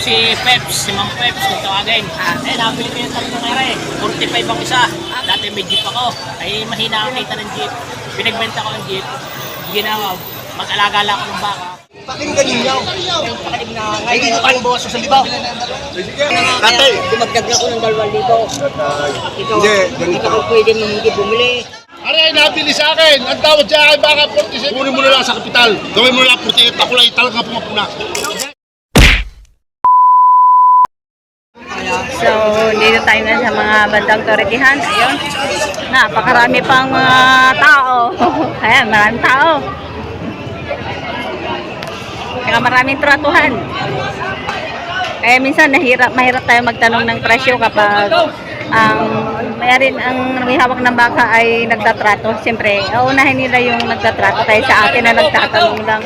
si Peps, si Ma'am Peps, kung tawagin. Eh, nabili ko yung tatlong ere. 45 ang isa. Dati may jeep ako. Ay, mahina ang kita ng jeep. Pinagbenta ko ang jeep. Ginawa, mag-alaga lang ako ng baka. Pakinggan ninyo. Ay, dito kayong bawas sa libaw. Tatay. Dumagdag na ako ng 2,000. Ikaw, Hindi, ang pwede mong hindi bumili. Aray, nabili sa akin. Ang tawad sa akin, baka 47. Kunin mo na lang sa kapital. Gawin mo na lang 48. Ako lang talaga pumapuna. So, dito tayo na sa mga bandang Toretihan. Ayun. Napakarami pang mga tao. Ayan, maraming tao. Kaya maraming tratuhan. Kaya minsan nahirap, mahirap tayo magtanong ng presyo kapag ang may rin ang may hawak ng baka ay nagtatrato. Siyempre, uunahin nila yung nagtatrato tayo sa atin na nagtatanong lang.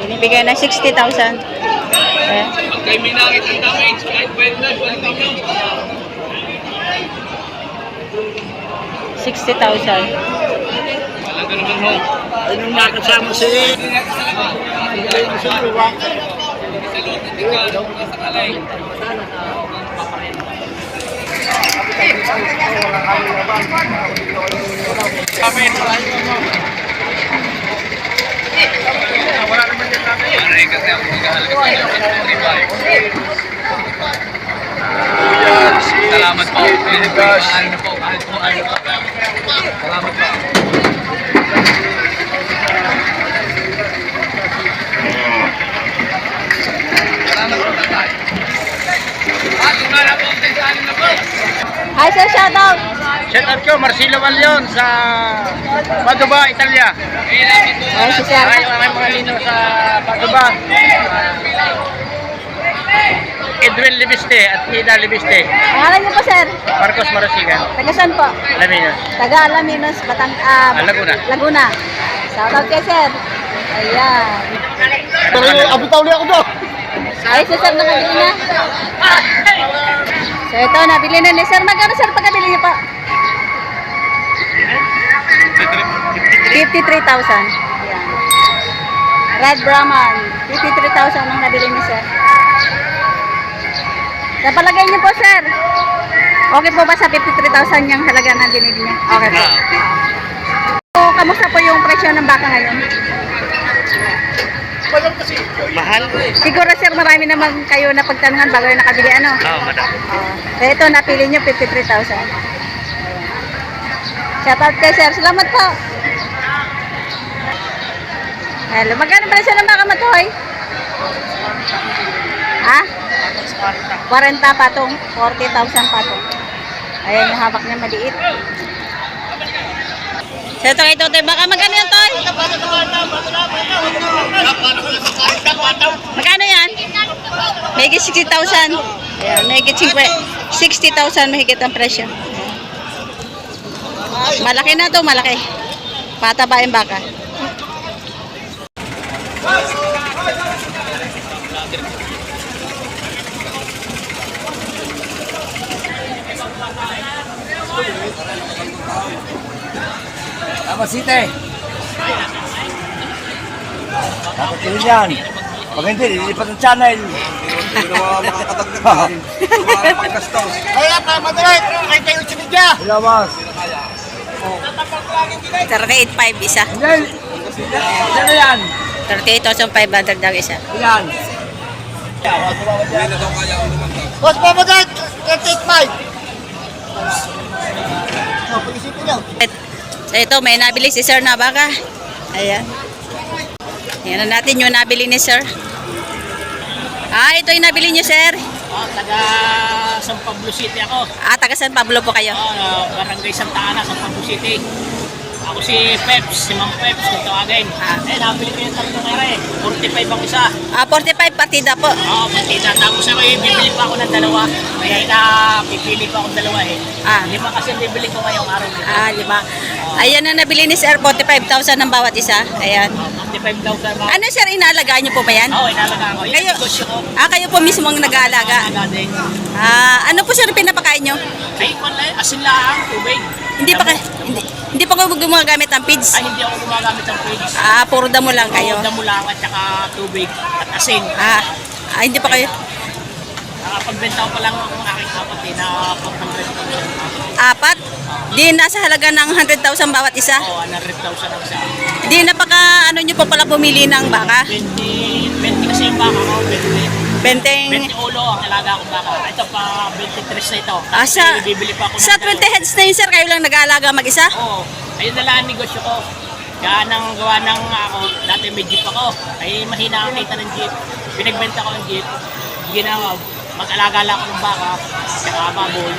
Binibigay na 60,000. Ayan. Kay Minangit ang damage. Kahit pwede na, pwede na. 60,000. Ay, nung nakasama si... Salamat po. Ano po, ano po, ano po. Salamat po. Salamat po, tatay. At umara po, tinsanin na po. Hi, sir, shoutout! Shout out ko, Marcelo Valion sa Padova, Italia. Hi, si sir. Ay, ang mga lino sa Padova. Edwin Libiste at Nina Libiste. Pangalan niyo po, sir? Marcos Marasigan. Taga saan po? Alam niyo. Taga Alaminos, Batang... ah, Ah, Laguna. Laguna. Shoutout kay sir. Ayan. Pero abitaw niya ako to. Ay, si sir nakabili na. So, ito, nabili na ni sir. Magkano, sir, pagkabili niyo pa? 53,000. Ayan. Red Brahman. 53,000 ang nabili ni sir. Sa palagay niyo po, sir. Okay po ba sa 53,000 yung halaga na binili niya? Okay po. So, kamusta po yung presyo ng baka ngayon? Mahal. Siguro sir, marami naman kayo na pagtanungan bago yung nakabili ano? Oo, madam. Uh, ito, napili nyo 53,000. Shoutout kay sir. Salamat po. Hello. Magkano presyo ng baka matuhoy? Ha? 40 patong. 40,000 patong. Ayan yung hawak niya maliit. So ito kay Totoy. Baka magkano yan, Toy? Magkano yan? Mahigit 60,000. Ayan, mahigit 50 60,000 mahigit ang presyo. Malaki na to, malaki. Pataba yung baka. Tama, site. Dapat yun yan. Pag hindi, lilipat ang channel. Hindi na makakatagdag na rin. Kaya pa, madalit. Kaya tayo sinidya. Ilawas. Targa 8.5 isa. Hindi. Ano yan? 38,500 daw isa. Yan. Boss, madalit. 38.5. Pag-isipin niyo. So ito, may nabili si Sir na baka. Ayan. Yan na natin yung nabili ni Sir. Ah, ito yung nabili niyo, Sir. Ah, taga San Pablo City ako. Ah, taga San Pablo po kayo. Ah, Barangay Santa Ana, San Pablo City. Ako si Peps, si Ma'am Peps, kung tawagin. Ah. Eh, nabili ko yung tatlong ere. 45 ang isa. Ah, 45 partida po. Oo, partida. Tapos ako eh, bibili pa ako ng dalawa. Kaya na, pipili pa ako ng dalawa eh. Ah. Lima kasi ang bibili ko ngayong araw. Ah, di ba? Ayan na nabili ni Sir, 45,000 ng bawat isa. Ayan. Oh, 45 daw sa mga... Ano, Sir, inaalagaan niyo po ba yan? Oo, inalaga ko. Yung Kayo, negosyo ko. ah, kayo po mismo ang nag-aalaga. Alaga din. Ah, ano po sir pinapakain nyo? Ay, wala, asin lang, tubig. Hindi pa kayo, hindi, hindi pa kayo gumagamit ng feeds? Ay, hindi ako gumagamit ng pigs. Ah, puro damo lang kayo. Damo lang at saka tubig at asin. Ah, Ah, hindi pa kayo. Nakapagbenta ko pa lang ang aking apat eh, na 400,000. Apat? Di nasa halaga ng 100,000 bawat isa. Oo, 100,000 ang isa. Di napaka ano nyo po pala pumili ng baka. 20, 20 kasi yung baka ko, 20. Benteng 20 ulo ang alaga kong baka. Ito pa, 23 na ito. Ah, Tapos sa- may bibili pa ako ng sa 20 heads na yun sir, kayo lang nag-aalaga mag-isa? Oo. Ayun na lang ang negosyo ko. Kaya nang gawa ng ako, dati may jeep ako. Ay mahina ang kita ng jeep. Pinagbenta ko ang jeep. Ginawa, mag-alaga lang ako ng baka, saka baboy.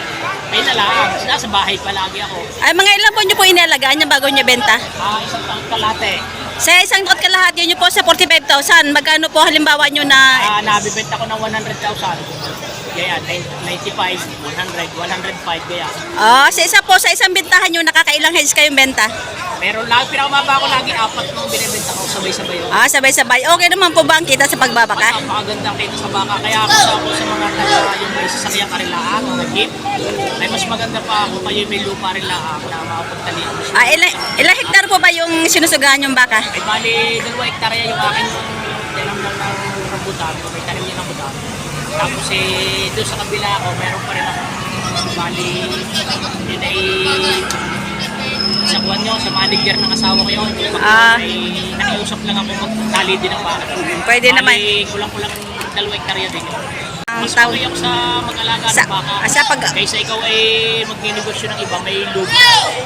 Ayun na lang, nasa bahay palagi ako. Ay, mga ilan po nyo po inalagaan niya bago niya benta? Ah, isang taong kalate. Sa isang taot kalahati nyo po sa 45,000, magkano po halimbawa nyo na Ah, nabibenta ko ng 100,000. Kaya 95, 100, 105 kaya. Ah, sa isa po, sa isang bentahan nyo, nakakailang heads kayong benta? Pero lagi, pinakamaba ko lagi apat nung binibenta ko sabay-sabay yun. Ah, sabay-sabay. Okay naman po ba ang kita sa pagbabaka? Napakaganda kita sa baka. Kaya ako sa ako sa mga taga yung may sasakyang karilaan, mga jeep. Ay mas maganda pa ako kayo may lupa rin laang na makapunta dito. Ah, ilang, ilang hektar po ba yung sinusugahan yung baka? Ay bali, dalawa hektarya yung aking tinamnan ng rambutan. May tanim niya rambutan. Tapos eh, doon sa kabila ako, meron pa rin ako bali, yun ay sa buwan nyo, sa manager ng asawa ko yun. Pag Ah. ay nakiusap lang ako magtali din ang baka. Pwede naman. Kulang-kulang dalawa hektarya din yun. Ang tawag. ako sa mag-alaga Sa- ng baka. ah, sa pag- Kaysa ikaw ay mag-negosyo ng iba, may lugi.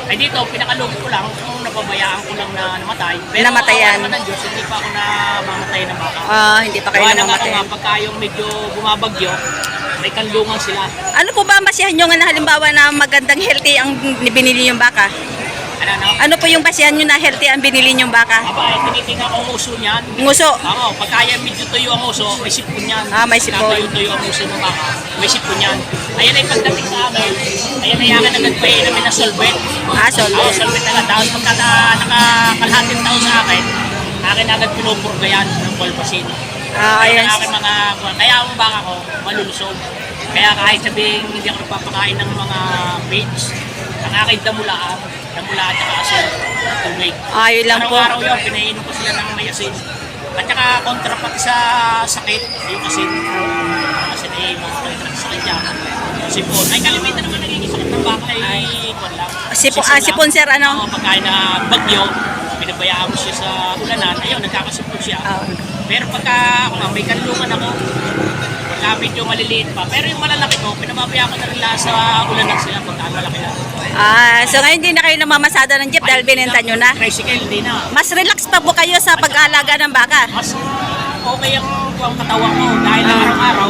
Ay dito, pinakalugi ko lang, kung napabayaan ko lang na namatay. Pero Namatayan. ng Diyos, hindi pa ako na mamatay ng baka. Ah, hindi pa kayo Gawa ng ako namamatay. nga, pagka yung medyo bumabagyo, may kanlungan sila. Ano po ba ang basihan nyo nga na halimbawa na magandang healthy ang binili yung baka? Ano, ano? Ano po yung basihan nyo na healthy ang binili yung baka? Aba, eh, tinitingnan ko ang uso niyan. Nguso. Ako, pagka yan medyo tuyo ang uso, may sipon yan. Ah, may sipon. Tuyo-tuyo ang uso ng baka, may sipon yan. Ayan ay pagdating sa amin, ayan ay akin pa namin na solvent. Ah, solvent. Oo, solvent agad. Tapos pagka na, nakakalahating taon sa akin, akin agad pinupurga yan ng colbasin. Ah, Kaya ayan. ang aking mga, kaya ang baka ko, malulusog. Kaya kahit sabihin hindi ako nagpapakain ng mga pigs, ang aking damulaan, damulaan at asin, tubig. Ah, yun lang po. Araw-araw yun, pinainom ko sila ng may asin. At saka kontra pati sa sakit, yung asin. Ang asin ay mga kontra sa sakit yan. Sipon. Ay, kalimitan naman nagiging sakit ng baka ay kwan lang. Sipo- ah, sipon, sir, ano? Oo, pagkain na bagyo, pinabayaan mo siya sa ulanan, ayun, nagkakasipon siya. Ah. Pero pagka ako, may kanlungan ako, pagka medyo maliliit pa. Pero yung malalaki ko, pinababayaan ko na rin lahat sa ulanan sila pagka malaki na. Ah, so ngayon hindi na kayo namamasada ng jeep dahil binenta nyo na? Tricycle, di na. Mas relax pa po kayo sa pag-aalaga ng baka? mas okay ang, ang katawan mo dahil Ah. araw-araw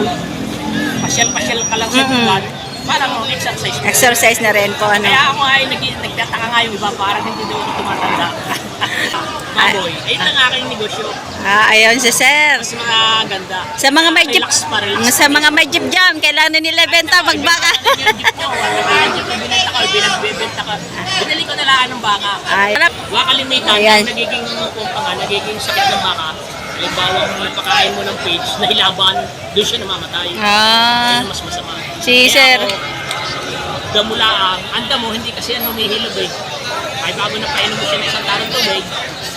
pasyal-pasyal ka lang sa Mm-mm. buwan parang exercise. Exercise na rin po, ano? Kaya ako ay nag nagtataka nga yung iba parang hindi daw ako tumatanda. Baboy. Ayun lang aking negosyo. Ah, ayun si sir. Mas mga ganda. Sa mga may jeep, Relax pa rin. sa mga may jeep jam, kailangan nila benta pag baka. Binenta ko, binagbebenta ka. Binili ko na lang ng baka. Ay, Huwag kalimitan, Ayan. nagiging kumpa nga, nagiging sakit ng baka. Halimbawa, kung ipakain mo ng page na hilaban, doon siya namamatay. ah, Ayun mas masama. Si Kaya sir. ako, damulaang, ang damo, hindi kasi yan humihilog eh. Ay bago na painom mo siya ng isang tarong tubig,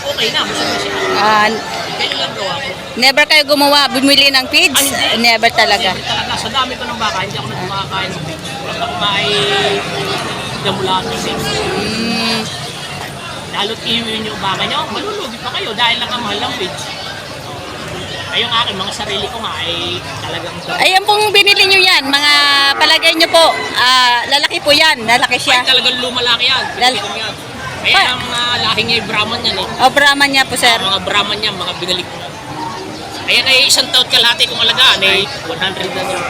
okay na, busog na siya. ah, Kaya lang gawa ko. never kayo gumawa, bumili ng feeds? Ay, hindi. Never talaga. Kasi talaga, sa dami ko ng baka, hindi ako na kumakain ng pig. Basta kumain damulaan ng pig. Mm, Lalo't iuwi yung baka nyo, malulugi pa kayo dahil lang ang mahal ng pig. Ay yung akin, mga sarili ko nga ay talagang Ayan pong binili nyo yan, mga palagay nyo po, ah, lalaki po yan, lalaki Ay siya. talagang lumalaki yan. Lal- Lal- yan. Kaya Pa- ang uh, lahi niya ay Brahman yan eh. O, Brahman niya po, sir. Ang mga Brahman niya, mga binalik ko. Kaya na isang taon kalahati kong alagaan eh, 100 na nyo.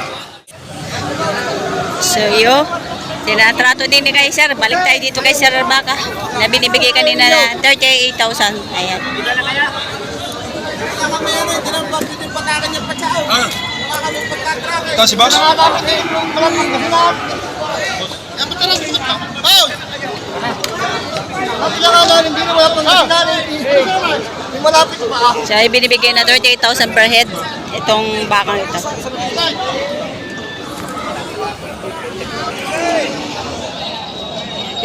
So, yo, tinatrato din ni kay sir. Balik tayo dito kay sir Baka na binibigay kanina na 38,000. Ayan. Ito si boss? Oh! Sabi lang hindi na pa. So, ay binibigay na 38,000 per head itong bakang ito.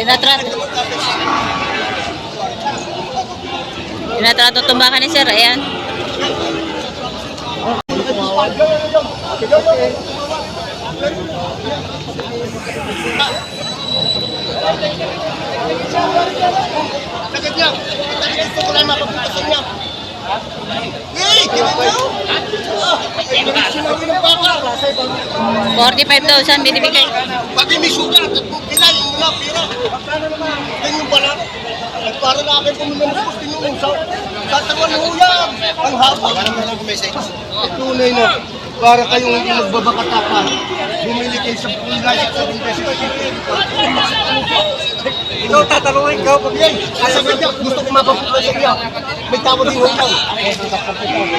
Tinatrato. Tinatrato itong baka ni sir. Ayan. Sagad niya. Ito ko lang mapapitasan niya. Ng baka. 45,000 binibigay. Pati may sugar at pilay, yung mga pira. Ganyan pala. At para na akin pumili ng gusto nyo sa tatawan ng ulam. Ang haba. Tunay na. Para kayong hindi magbabakatapan. Bumili kayo sa kulay sa Invest. Ikaw tatanungin ikaw pag yan. Asa ka dyan? Gusto ko mapapunta sa iyo. May tawad din ikaw.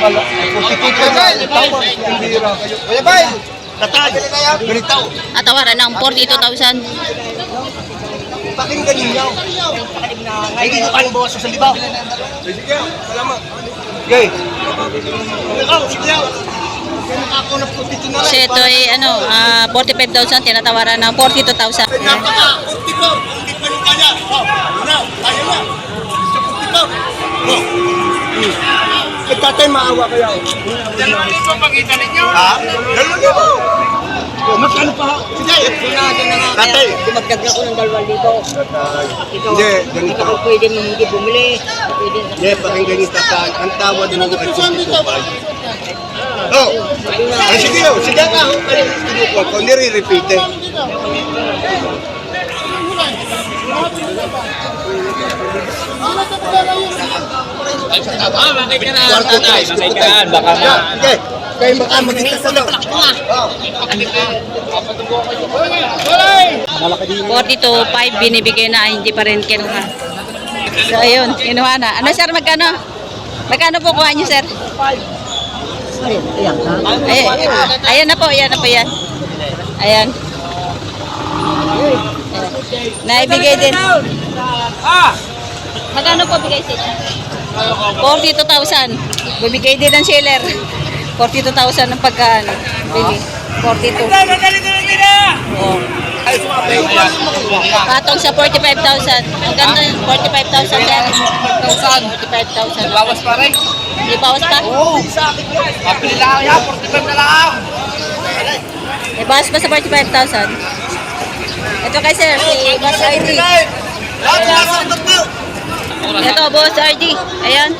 Wala. Kung tikit ka na, tawad. Hindi ra kayo. Kuya Bay! Tatay! Ganito. At tawaran ng 42,000. Pakinggan ninyo. Hindi ko kayang bawas sa libaw. Sige, salamat. Okay. Ikaw, sige. Kasi ito ay ano, ah, 45,000 tinatawaran ng 42,000. Napaka, kunti po. Hindi pa rin kaya. Oh, na, kaya na. Sa kunti po. Oh. Hmm. Nagtatay maawa kaya. Dalawa nito pakita ninyo. Ha? Dalawa nito. Oh, magkano pa? Sige. Sinado na nga. Tatay. Kaya dumagdag ako ng 2,000. Ikaw, Hindi, ganito. ikaw pwede mo hindi bumili. Pwede Yeah, pakinggan tatay. Ang tawad ng mga kagsusupan. Oh, ay sige oh, sige ka. Ay, kinukuha ko, nire-repeat eh. Ah, bakit ka na? Kwarto tayo, Bakit ka na? Baka na. Sige, kayo baka magkita sa loob. Oh. 42,500 binibigay na, hindi pa rin kinuha. So, ayun, kinuha na. Ano, sir, magkano? Magkano po kuha niyo, sir? Ay, ayan na po, ayan na po yan. Ayan. Naibigay din. Magkano po bigay sa inyo? 42,000. Bibigay din ng seller. 42,000 ng pagkaan. Bili. 42. Oh. Patong sa 45,000. Ang ganda yung 45,000 yan. 45,000. Bawas pa rin? Hindi bawas pa? Oo. Kapili lang yan, 45 na lang. May bawas pa sa 45,000. Ito kay sir, si Boss RD. Ito, Boss RD. Ayan.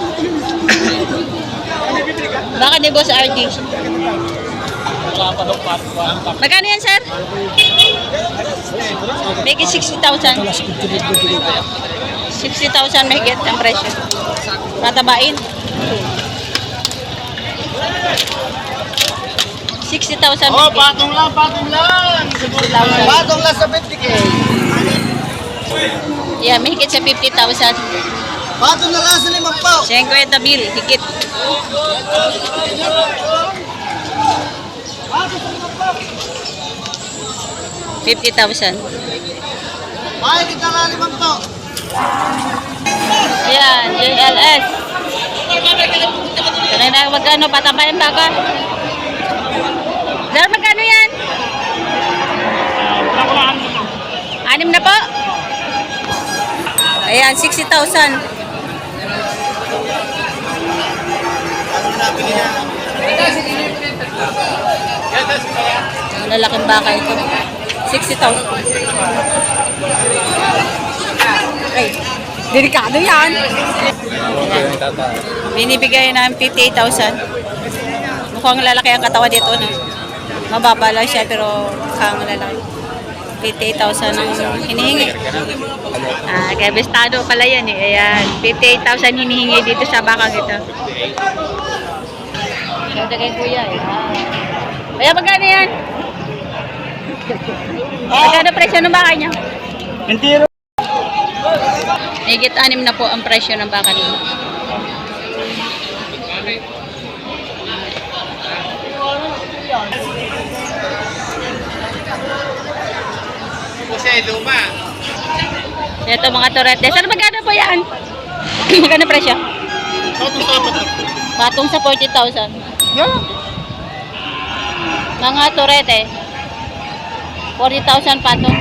Baka ni Boss RD. Magkano yan, sir? Make it 60,000. 60,000 mahigit ang presyo. Matabain. 60,000 Oh, patong lang, patong lang. 60,000. Patong lang sa 50k. Yeah, mahigit sa 50,000. Patong na lang sa limang pao. 50 mil, higit. Fifty thousand. Ay, kita lang limang pao. Ayan, JLS. Kanina magkano patabayan baka? Sir, magkano yan? Anim na po? Ayan, 60,000. Lalaking baka ito. 60,000. Ay, delikado yan. Binibigay namin 58,000. Mukhang lalaki ang katawan dito. No? Mababa lang siya pero mukhang lalaki. 58,000 ang hinihingi. Ah, kaya bestado pala yan eh. Ayan, 58,000 hinihingi dito sa bakang ito. Ganda kay kuya eh. Ah. Kaya magkano yan? Magkano presyo ng baka niya? Entero. Higit anim na po ang presyo ng baka nila. Kasi luma. Ito mga torete. Saan magkano po yan? magkano presyo? Patong sa apat. Patong sa 40,000. Mga torete. 40,000 patong.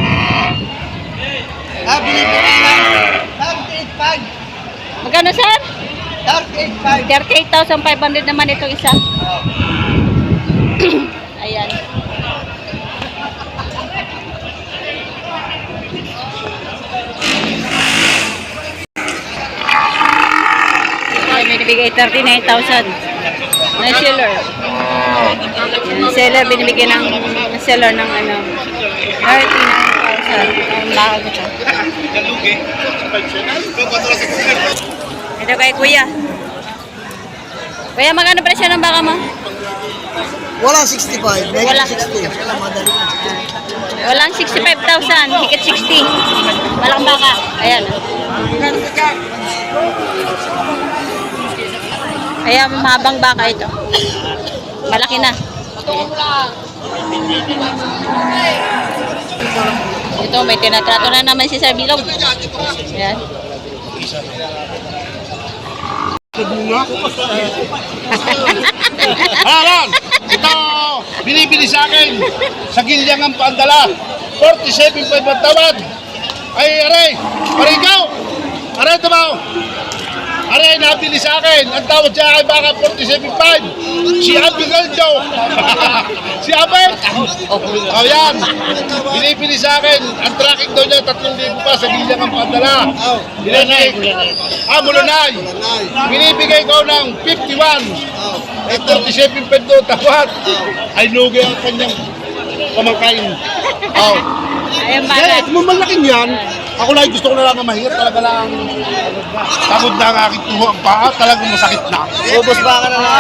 Ah, binibigay na. 38,500. Magkano, sir? 38,500 naman itong isa. Oh. Ayan. Ay, binibigay 39,000. Na seller. Yung seller, binibigay ng seller ng ano, 39,000. Ito. Ito kay kuya. Kuya, magkano presyo ng baka mo? Wala 65, may Wala. 60. Wala madali. Walang 65,000, higit 60. Walang baka. Ayan. Kaya mahabang baka ito. Malaki na. Ito, may tinatrato na naman si Sir Bilog. Ayan. Haran! Ito, binibili sa akin sa gilyang ang pandala. 47.5 ang tawad. Ay, aray! Aray ikaw! Aray, tamaw! Aray, nabili sa akin. Ang tawad sa akin baka 47.5. Si Abby Galdo. si Abby. Oh, yan. Binibili sa akin. Ang tracking daw niya, 3,000 pa sa gilyang ang pandala. Binibigay. Ah, Mulanay. Binibigay ko ng 51. Eh, 47 peso tawad. Ay, lugi ang kanyang pamangkain. Oh. Ayan, Kaya, baka. kung malaking yan, ako lang gusto ko na lang na mahirap. Talaga lang, pagod na ang aking tuho ang paa. Talagang masakit na. Ubus ba ka na na?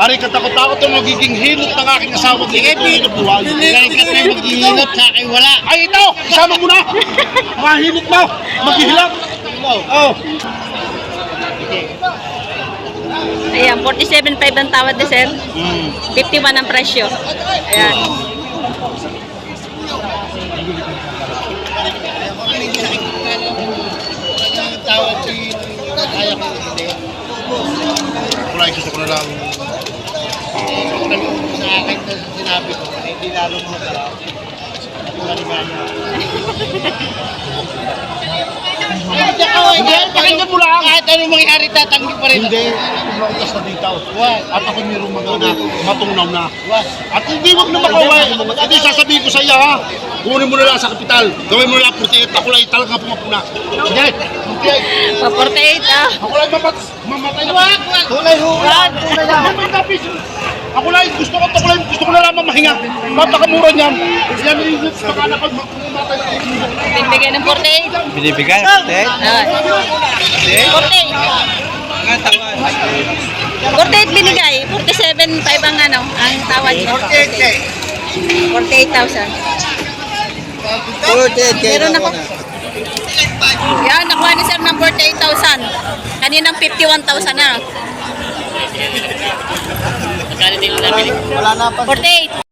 Ari, katakot-takot ang magiging hilot ng aking asawa. Sige, hilot buhay. Kaya ka tayo maghihilap sa akin wala. Ay, ito! Kasama mo na! Mga hilot mo! Maghihilap! Oh. Ayan, 47.5 ang tawad ni Sir. 51 ang presyo. Ayan. Kaya ko hindi. Wala, gusto ko na lang. Sa akin na sinabi ko, hindi lalo mo na Hindi, pakinggan mo lang! Kahit anong mangyari, tatanggi pa rin. Hindi, kumautas na dito. At ako mayroong mga matungnaw na. At hindi wag na makaway. Hindi sasabihin ko sa iyo ha. Kunin mo na lang sa kapital. Gawin mo na lang 48. Ako lang talaga pumapuna. Sige. Pa 48 ah. Ako lang mamat mamatay na. Wag, wag. Tunay ho. Wag. Ako lang gusto ko, ako lang gusto ko na lamang mahinga. Napakamura niyan. Yan yung baka na pag mamatay na. Binibigyan ng 48. Binibigay? Eh? Ah. 48. 48 binigay. 47.5 ang ano, ang tawad niya. 48,000. 48, Meron ako. Yan, nakuha ni Sir ng 48,000. Kaninang 51,000 na. Magkano din nabili? Wala na pa. 48.